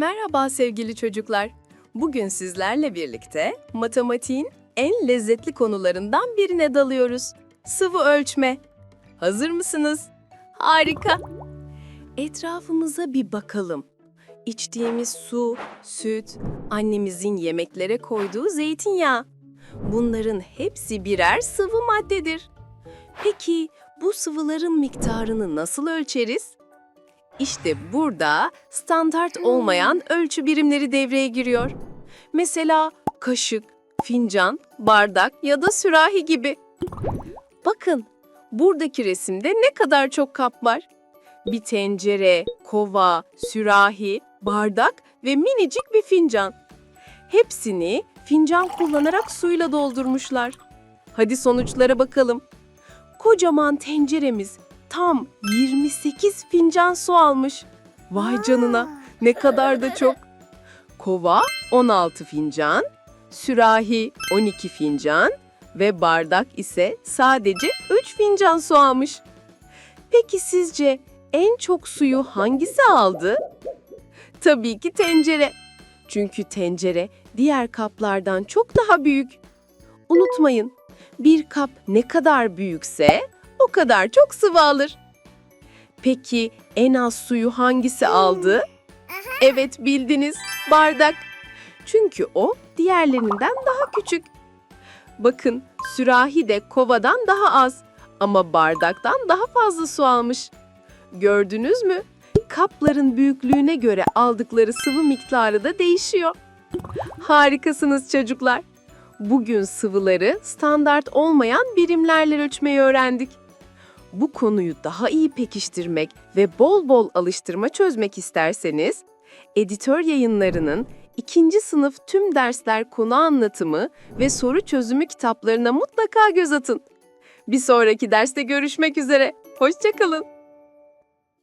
Merhaba sevgili çocuklar. Bugün sizlerle birlikte matematiğin en lezzetli konularından birine dalıyoruz. Sıvı ölçme. Hazır mısınız? Harika. Etrafımıza bir bakalım. İçtiğimiz su, süt, annemizin yemeklere koyduğu zeytinyağı. Bunların hepsi birer sıvı maddedir. Peki bu sıvıların miktarını nasıl ölçeriz? İşte burada standart olmayan ölçü birimleri devreye giriyor. Mesela kaşık, fincan, bardak ya da sürahi gibi. Bakın, buradaki resimde ne kadar çok kap var. Bir tencere, kova, sürahi, bardak ve minicik bir fincan. Hepsini fincan kullanarak suyla doldurmuşlar. Hadi sonuçlara bakalım. Kocaman tenceremiz tam 28 fincan su almış. Vay canına ne kadar da çok. Kova 16 fincan, sürahi 12 fincan ve bardak ise sadece 3 fincan su almış. Peki sizce en çok suyu hangisi aldı? Tabii ki tencere. Çünkü tencere diğer kaplardan çok daha büyük. Unutmayın, bir kap ne kadar büyükse o kadar çok sıvı alır. Peki en az suyu hangisi aldı? Evet bildiniz, bardak. Çünkü o diğerlerinden daha küçük. Bakın, sürahi de kovadan daha az ama bardaktan daha fazla su almış. Gördünüz mü? Kapların büyüklüğüne göre aldıkları sıvı miktarı da değişiyor. Harikasınız çocuklar. Bugün sıvıları standart olmayan birimlerle ölçmeyi öğrendik. Bu konuyu daha iyi pekiştirmek ve bol bol alıştırma çözmek isterseniz, editör yayınlarının ikinci sınıf tüm dersler konu anlatımı ve soru çözümü kitaplarına mutlaka göz atın. Bir sonraki derste görüşmek üzere. Hoşçakalın.